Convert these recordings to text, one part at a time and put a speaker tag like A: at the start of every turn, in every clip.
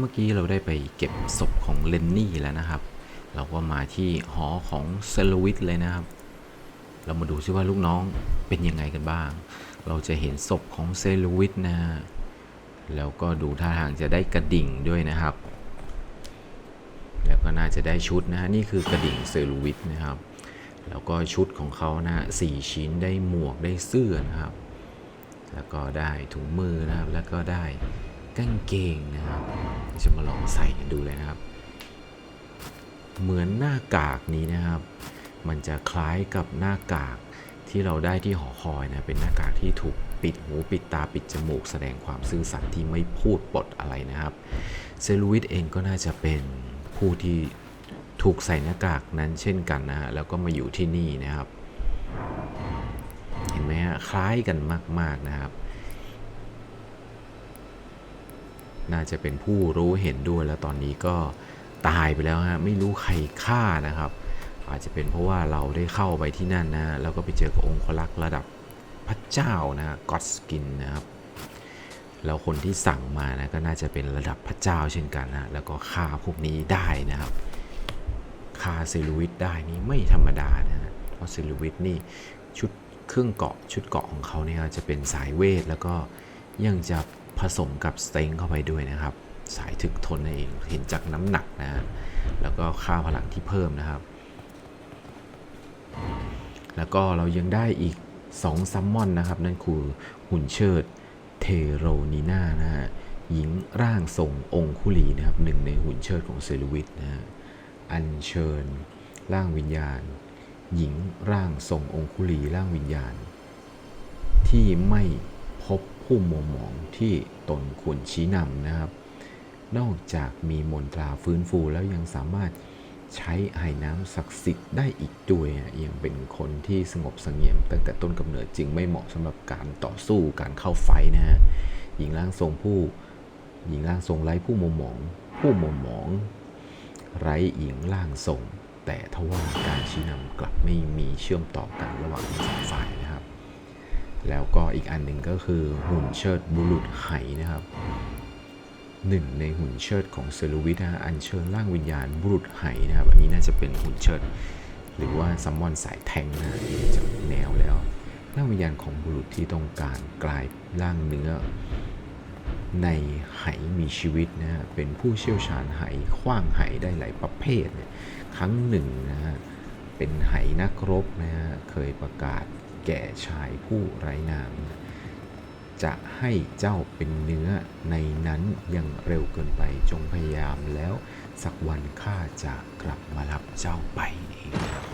A: เมื่อกี้เราได้ไปเก็บศพของเลนนี่แล้วนะครับ เราก็มาที่หอของเซลวิทเลยนะครับ เรามาดูซิว่าลูกน้องเป็นยังไงกันบ้าง เราจะเห็นศพของเซลวิทนะ แล้วก็ดูท่าทางจะได้กระดิ่งด้วยนะครับ แล้วก็น่าจะได้ชุดนะฮะ นี่คือกระดิ่งเซลวิทนะครับ แล้วก็ชุดของเขานะฮะสี่ชิ้นได้หมวกได้เสื้อนะครับ แล้วก็ได้ถุงมือนะครับ แล้วก็ได้ กางเกงนะครับ จะมาลองใส่กันดูเลยนะครับ เหมือนหน้ากากนี้นะครับ มันจะคล้ายกับหน้ากากที่เราได้ที่หอคอยนะ เป็นหน้ากากที่ถูกปิดหูปิดตาปิดจมูก แสดงความซื่อสัตย์ที่ไม่พูดปดอะไรนะครับ เซลูวิตเองก็น่าจะเป็นผู้ที่ถูกใส่หน้ากากนั้นเช่นกันนะฮะ แล้วก็มาอยู่ที่นี่นะครับ เห็นไหมฮะ คล้ายกันมาก ๆนะครับ น่าจะเป็นผู้รู้เห็นด้วยแล้วตอนนี้ก็ตายไปแล้วฮะไม่รู้ใครฆ่านะครับ อาจจะเป็นเพราะว่าเราได้เข้าไปที่นั่นนะแล้วก็ไปเจอกับองค์ลักษ์ระดับพระเจ้านะก็อสกินนะครับแล้วคนที่สั่งมานะก็น่าจะเป็นระดับพระเจ้าเช่นกันนะแล้วก็ฆ่าพวกนี้ได้นะครับฆ่าเซลูวิตได้นี่ไม่ธรรมดานะฮะเพราะเซลูวิตนี่ชุดเครื่องเกาะชุดเกาะของเขาเนี่ยจะเป็นสายเวทแล้วก็ยังจะ ผสมกับสเต็งเข้าไปด้วยนะครับ สายถึกทนนั่นเองเห็นจากน้ำหนักนะฮะแล้วก็ค่าพลังที่เพิ่มนะครับ แล้วก็เรายังได้อีก2ซัมมอนนะครับ นั่นคือหุ่นเชิดเทโรนีนานะฮะหญิงร่างทรงองคุลีนะครับหนึ่งในหุ่นเชิดของเซลูวิตนะฮะอัญเชิญ ร่างวิญญาณ หญิงร่างทรงองคุลีร่างวิญญาณ ที่ไม่ ผู้มัวหมองที่ตนควรชี้นำนะครับ นอกจากมีมนตราฟื้นฟูแล้วยังสามารถใช้ไอ้น้ำศักดิ์สิทธิ์ได้อีกด้วยยังเป็นคนที่สงบสงี่ยม ตั้งแต่ต้นกำเนิดจึงไม่เหมาะสำหรับการต่อสู้การเข้าไฟนะฮะหญิงร่างทรงผู้หญิงร่างทรงไร้ผู้มัวหมอง ผู้มัวหมอง ไร้หญิงร่างทรงแต่ทว่าการชี้นำกลับไม่มีเชื่อมต่อกันระหว่างสองฝ่ายนะ แล้วก็อีกอันหนึ่งก็คือหุ่นเชิดบุรุษไหนะครับหนึ่งในหุ่นเชิดของเซลูวิทนะฮะอัญเชิญร่างวิญญาณบุรุษไหนะครับอันนี้น่าจะเป็นหุ่นเชิด หรือว่าซัมมอนสายแทงนะจากแนวแล้วร่างวิญญาณของบุรุษที่ต้องการกลายร่างเนื้อ ในไหมีชีวิตนะฮะเป็นผู้เชี่ยวชาญไหขว้างไหได้หลายประเภทเนี่ยครั้งหนึ่งนะฮะเป็นไหนักรบนะฮะเคยประกาศ แก่ชายผู้ไร้นาม จะให้เจ้าเป็นเนื้อในนั้นยังเร็วเกินไปจงพยายามแล้วสักวันข้าจะกลับมารับเจ้าไปเองครับ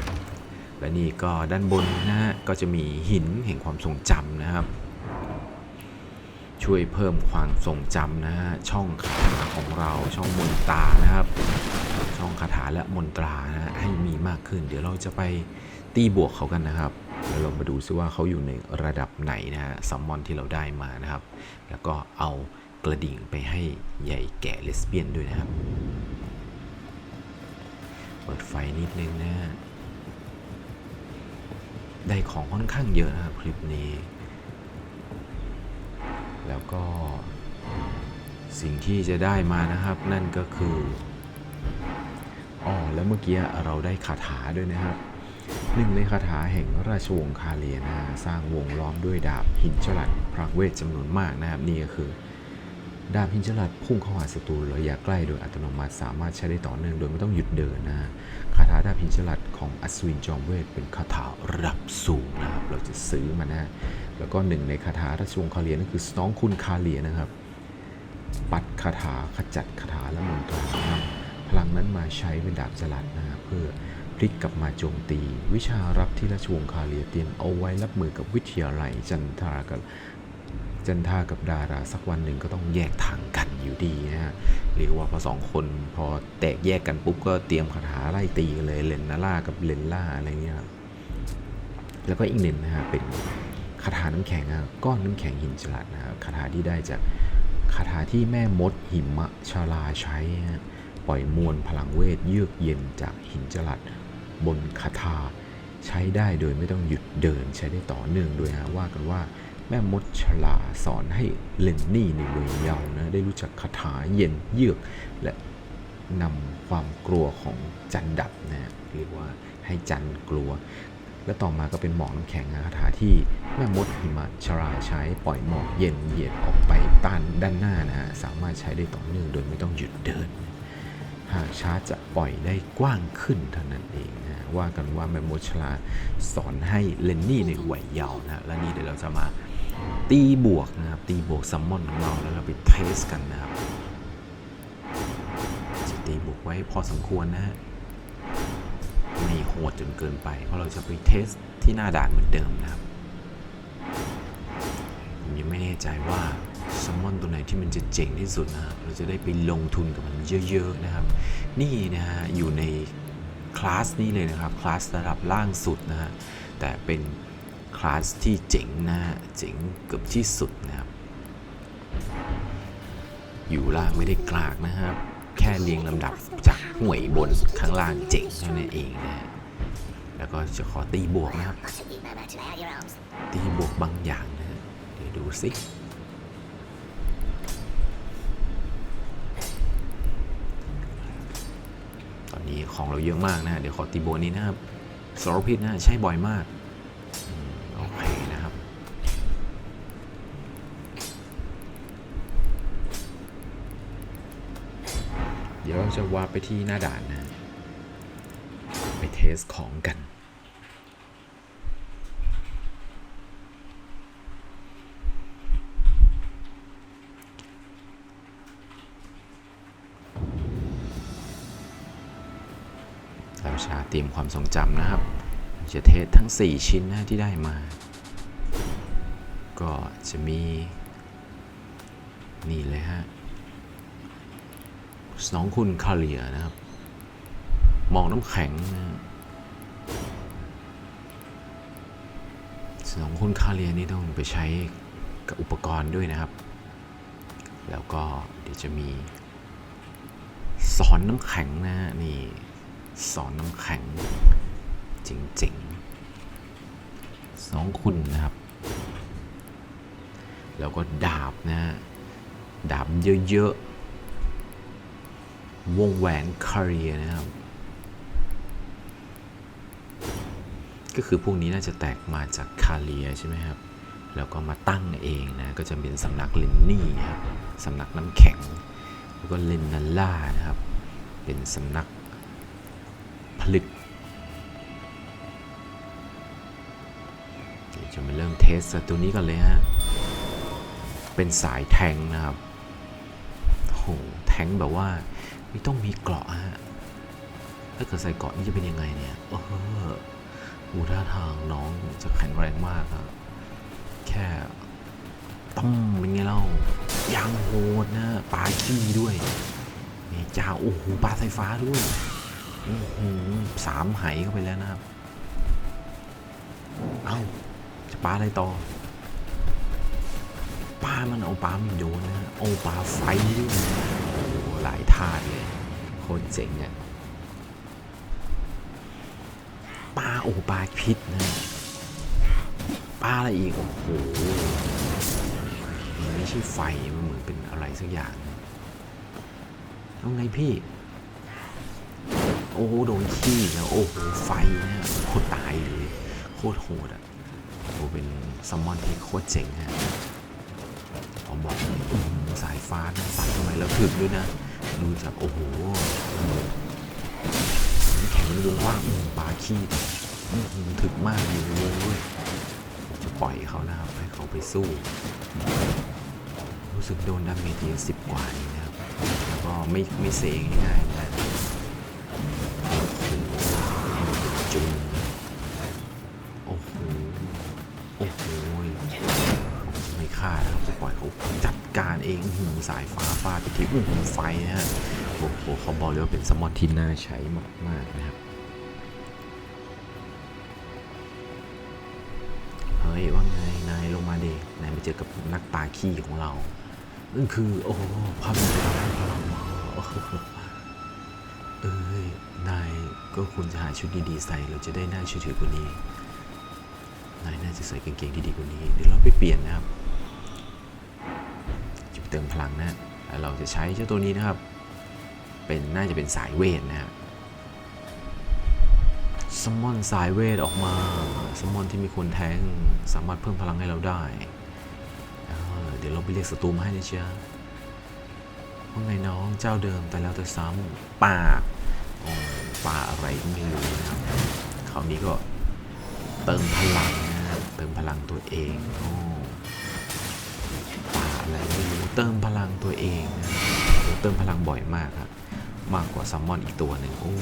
A: และนี่ก็ด้านบนนะฮะก็จะมีหินแห่งความทรงจำนะครับ ช่วยเพิ่มความทรงจำนะฮะช่องคาถาของเราช่องมนตรานะครับ ช่องคาถาและมนตรานะฮะให้มีมากขึ้น เดี๋ยวเราจะไปตีบวกเขากันนะครับ เดี๋ยวเรามาดูซิว่าเขาอยู่ในระดับไหนนะฮะซัมมอนที่เราได้มานะครับ แล้วก็เอากระดิ่งไปให้ใหญ่แก่เลสเบี้ยนด้วยนะครับ เปิดไฟนิดนึงนะได้ของค่อนข้างเยอะนะครับคลิปนี้ แล้วก็สิ่งที่จะได้มานะครับ นั่นก็คืออ๋อแล้วเมื่อกี้เราได้คาถาด้วยนะครับ หนึ่งในคาถาแห่งราชวงศ์คาเลียนะสร้างวงล้อมด้วยดาบหินฉลัดพรางเวทจำนวนมากนะครับนี่ก็คือ ดาบหินฉลัดพุ่งเข้าหาศัตรูระยะใกล้โดยอัตโนมัติสามารถใช้ได้ต่อเนื่องโดยไม่ต้องหยุดเดินนะคาถาดาบหินฉลัดของอัศวินจอมเวทเป็นคาถาระดับสูงนะครับเราจะซื้อมานะแล้วก็หนึ่งในคาถาราชวงศ์คาเลียนั่นคือสน้องคุณคาเลียนะครับ ปัดคาถาขจัดคาถาและมนตรานำพลังนั้นมาใช้เป็นดาบสลัดนะเพื่อ ลิกกลับมาโจมตี วิชารับที่ราชวงศ์คาเลียเตรียมเอาไว้รับมือกับวิทยาลัยจันทรากับจันทากับดาราสักวันหนึ่งก็ต้องแยกทางกันอยู่ดีนะฮะเรียกว่าพอสองคนพอแตกแยกกันปุ๊บก็เตรียมคาถาไล่ตีกันเลยเลนนาล่ากับเลนล่าอะไรเงี้ยแล้วก็อีกหนึ่งนะฮะเป็นคาถาน้ำแข็งอะก้อนน้ำแข็งหินฉลาดนะครับคาถาที่ได้จากคาถาที่แม่มดหิมะชาลาใช้ปล่อยมวลพลังเวทเยือกเย็นจากหินจลัด บนคาถาใช้ได้โดยไม่ต้องหยุดเดินใช้ได้ต่อเนื่องด้วยฮะว่ากันว่าแม่มดฉลาสอนให้เลนนี่ในวัยเยาว์นะได้รู้จักคาถาเย็นเยือก และนำความกลัวของจันดับนะเรียกว่าให้จันกลัว และต่อมาก็เป็นหมอกน้ำแข็งคาถาที่แม่มดหิมะชราใช้ปล่อยหมอกเย็นเหยียดออกไปต้านด้านหน้านะฮะสามารถใช้ได้ต่อเนื่องโดยไม่ต้องหยุดเดิน หากช้าจะ ปล่อยได้กว้างขึ้นเท่านั้นเองนะว่ากันว่าแม่มชลาสอนให้เลนนี่ในวัยเยาว์นะและนี่เดี๋ยวเราจะมาตีบวกนะครับตีบวกซัมมอนของเราแล้วเราไปเทสกันนะครับจะตีบวกไว้พอสมควรนะฮะไม่โหดจนเกินไป เพราะเราจะไปเทสที่หน้าด่านเหมือนเดิมนะครับ ยังไม่แน่ใจว่าซัมอนตัวไหนที่มันจะเจ๋งที่สุดนะครับเราจะได้ไปลงทุนกับมันเยอะๆนะครับ นี่นะฮะอยู่ในคลาสนี้เลยนะครับคลาสระดับล่างสุดนะฮะแต่เป็นคลาสที่เจ๋งนะฮะเจ๋งเกือบที่สุดนะครับ อยู่ล่างไม่ได้กลากนะครับ แค่เรียงลำดับจากห่วยบนข้างล่างเจ๋งเท่านั้นเองนะฮะแล้วก็จะขอตีบวกนะครับ ตีบวกบางอย่างนะ ดูสิตอนนี้ของเราเยอะมากนะเดี๋ยวขอตีโบนี้นะครับสารพิษนะใช้บ่อยมากอืมโอเคนะครับ เดี๋ยวเราจะวาไปที่หน้าด่านนะ ไปเทสของกัน ชาเตรียมความทรงจำนะครับ จะเทสทั้ง 4 ชิ้นนะที่ได้มา ก็จะมี นี่เลยฮะสนองคุณคาเลียนะครับ มองน้ำแข็งนะสนองคุณคาเลียนี่ต้องไปใช้กับอุปกรณ์ด้วยนะครับ แล้วก็เดี๋ยวจะมีสอนน้ำแข็งนะนี่ สอนน้ำแข็งจริงๆสองคุณนะครับ แล้วก็ดาบนะฮะดาบเยอะๆ วงแหวนคาเรียนะครับ ก็คือพวกนี้น่าจะแตกมาจากคาเรียใช่ไหมครับ แล้วก็มาตั้งเองนะ ก็จะเป็นสำนักลินนี่ครับ สำนักน้ำแข็ง แล้วก็เลนนัลล่านะครับ เป็นสำนัก ผลึกเดี๋ยวจะมาเริ่มเทสตัวนี้กันเลยฮะ เป็นสายแทงนะครับโหแทงแบบว่าไม่ต้องมีเกราะฮะ ถ้าเกิดใส่เกราะนี่จะเป็นยังไงเนี่ยเอออูท่าทางน้องจะแข็งแรงมากอะแค่ต้มเป็นไงเล่ายางโหดนะปลาขี้ด้วยนี่จ้าโอ้โหปลาไฟฟ้าด้วย สามไหเข้าไปแล้วนะครับ เอ้า จะปลาอะไรต่อ ปลามันเอาปลามันโยนนะเอาปลาไฟด้วยโอ้โหหลายท่าเลย โคตรเจ๋งอะปลาโอ้ปลาพิษนะปลาอะไรอีก โอ้โหมันไม่ใช่ไฟ มันเหมือนเป็นอะไรสักอย่างเอาไงพี่ โอ้โหโดนขี้แล้วโอ้โหไฟนี่โคตรตายเลยโคตรโหดอะโอ้โหเป็นซัมมอนที่โคตรเจ๋งฮะผมบอกอื้อหือสายฟ้านะสัตว์ทำไมแล้วถึกด้วยนะดูจากโอ้โหแข็งมันวงว่างปลาขี้ถึกมากอยู่ในวงด้วยผมจะปล่อยเขานะครับให้เขาไปสู้ รู้สึกโดนดาเมจเยสิบกว่านี่นะครับแล้วก็ไม่ไม่เซงง่ายๆนะ สายฟ้าฟาดไปที่อื้อหือไฟนะฮะโอ้โหเขาบอกเลยว่าเป็นสมอนที่น่าใช้มากๆนะครับเฮ้ยว่าไงนายลงมาเด็กนายไปเจอกับนักปาขี้ของเรานั่นคือ โอ้โหภาพมันโอ้โหเอ้ยนายก็ควรจะหาชุดดีๆใส่เราจะได้น่าเชื่อถือกว่านี้นายน่าจะใส่กางเกงที่ดีกว่านี้ เดี๋ยวเราไปเปลี่ยนนะครับ เติมพลังนะแล้วเราจะใช้เจ้าตัวนี้นะครับ เป็นน่าจะเป็นสายเวทนะครับสมอนสายเวทออกมาสมอนที่มีคนแทงสามารถเพิ่มพลังให้เราได้ เดี๋ยวเราไปเรียกศัตรูมาให้นะเชียว่าไงน้องเจ้าเดิมแต่แล้วแต่ซ้ำป่าป่าอะไรก็ไม่รู้นะครับคราวนี้ก็เติมพลังนะเติมพลังตัวเองโอ้ อะไรไม่รู้เติมพลังตัวเองนะเติมพลังบ่อยมากครับมากกว่าซัมมอนอีกตัวหนึ่งโอ้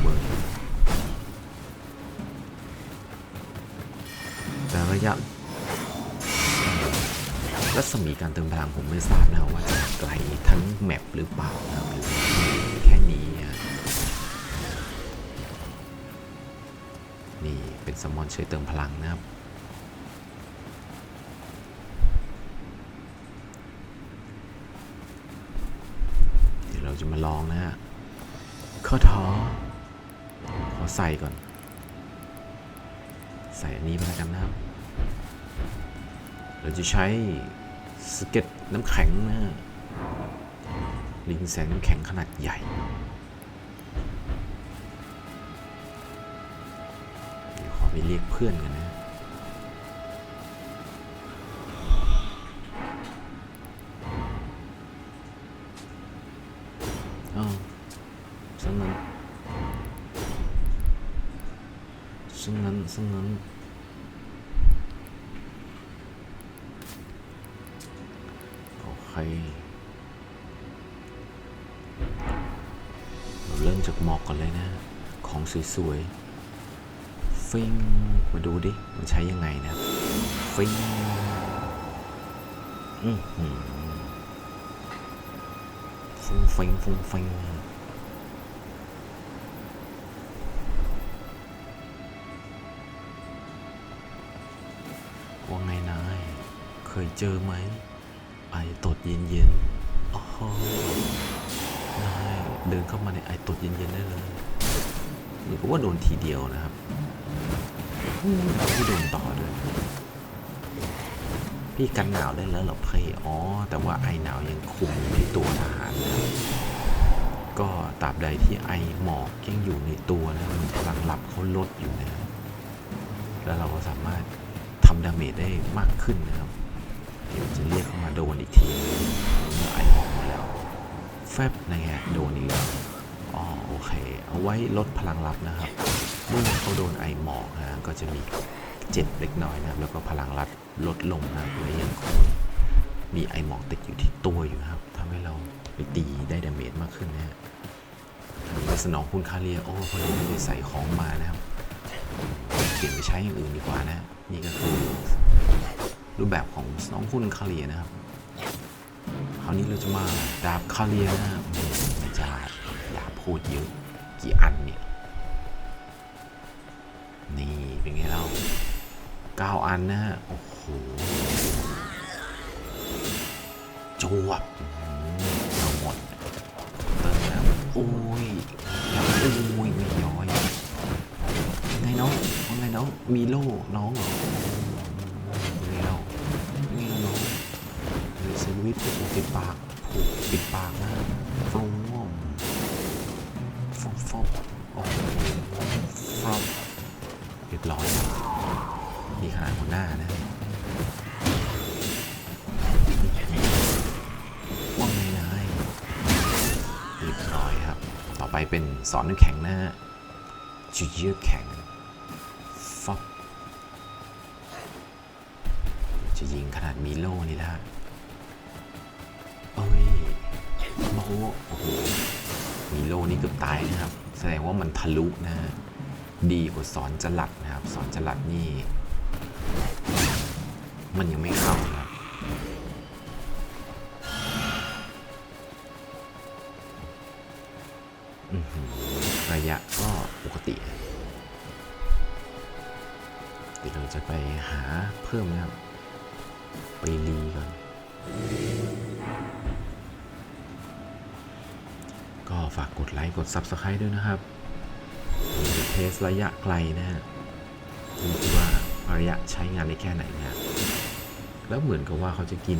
A: เบิร์แต่ระยะรัศมีการเติมพลังผมไม่ทราบนะว่าจะไกลทั้งแมปหรือเปล่านะหรือแค่นี้นี่เป็นซัมมอนใช้เติมพลังนะครับ เดี๋ยวเรา จะมาลองนะฮะข้อท้อขอใส่ก่อน ใส่อันนี้ไปแล้วกันนะครับเราจะใช้สเก็ตน้ำแข็งนะลิงแสงน้ำแข็งขนาดใหญ่ เดี๋ยวขอไปเรียกเพื่อนกันนะ ซึ่งนั้นซึ่งนั้นโอเคเราเริ่มจากหมอกก่อนเลยนะ ของสวยๆฟิงมาดูดิ มันใช้ยังไงนะฟิงอือหือฟุ้งฟิงฟุ้งฟิง เคยเจอไหม ไอตดเย็นๆโอ้โหนายเดินเข้ามาในไอตดเย็นๆได้เลยหรือว่าโดนทีเดียวนะครับที่โดนต่อด้วย พี่กันหนาวได้แล้วเหรอเพี่อ๋อ แต่ว่าไอหนาวยังคุมอยู่ในตัวทหารนะก็ตราบใดที่ไอหมอกยังอยู่ในตัวนะมันพลังหลับเขาลดอยู่นะแล้วเราก็สามารถทำดาเมจได้มากขึ้นนะครับ เดี๋ยวจะเรียกเขามาโดนอีกทีเมื่อไอหมอกมแล้วแฟบนะฮะโดนอีกแล้วอ๋อโอเค เอาไว้ลดพลังลับนะครับเมื่อเขาโดนไอหมอกนะก็จะมีเจ็บเล็กน้อยนะครับ แล้วก็พลังลัดลดลงนะและยังคงมีไอหมอกติดอยู่ที่ตัวอยู่นะครับทำให้เราไปตีได้ดาเมจมากขึ้นนะฮะไปสนองคุณคาเรียโอ้พอดีไม่ได้ใส่ของมานะครับเปลี่ยนไปใช้อย่างอื่นดีกว่านะ นี่ก็คือ รูปแบบของสนองคุณคาเรียนะครับ คราวนี้เราจะมาดาบคาเรียนะครับจะอย่าพูดเยอะกี่อันเนี่ย นี่เป็นไงเราเก้าอันนะฮะ โอ้โหจวบอื้อหือเอาหมดเติมน้ำโอ้ยยังโอ้ยไม่ย้อยไงน้องว่าไงน้อง มีโล่น้องเหรอ วิตปิดปากผูกปิดปากนะฟงฟงฟงโอ้โหฟงเรียบร้อยครับนี่ขนาดหัวหน้านะว่าไงนายเรียบร้อยครับ ต่อไปเป็นสอนน้ำแข็งนะฮะจุดเยือกแข็งฟอกจะยิงขนาดมีโล่นี่ละ อ้ยโมโหโอ้โห มีโลนี่เกือบตายนะครับ แสดงว่ามันทะลุนะฮะ ดีกว่าสอนจลัดนะครับ สอนจลัดนี่ มันยังไม่เข้านะครับระยะก็ปกติเดี๋ยวเราจะไปหาเพิ่มนะครับ ไปรีก่อน ก็ฝากกดไลค์ กด Subscribe ด้วยนะครับจะเทสระยะไกลนะฮะดูที่ว่าระยะใช้งานได้แค่ไหนนะครับแล้วเหมือนกับว่าเขาจะกิน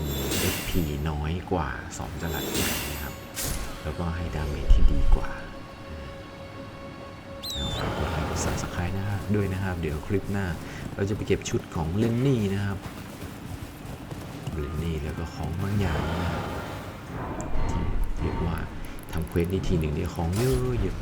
A: FP น้อยกว่า 2จลัดใหญ่นะครับ แล้วก็ให้ดาเมจที่ดีกว่าแล้วฝากกดไลค์กด subscribe นะครับด้วยนะครับ เดี๋ยวคลิปหน้า เราจะไปเก็บชุดของเลนนี่นะครับ เลนนี่แล้วก็ของบางอย่างนะครับที่เรียกว่าทำเควสนี่ทีหนึ่งเนี่ยของเยอะเยอะ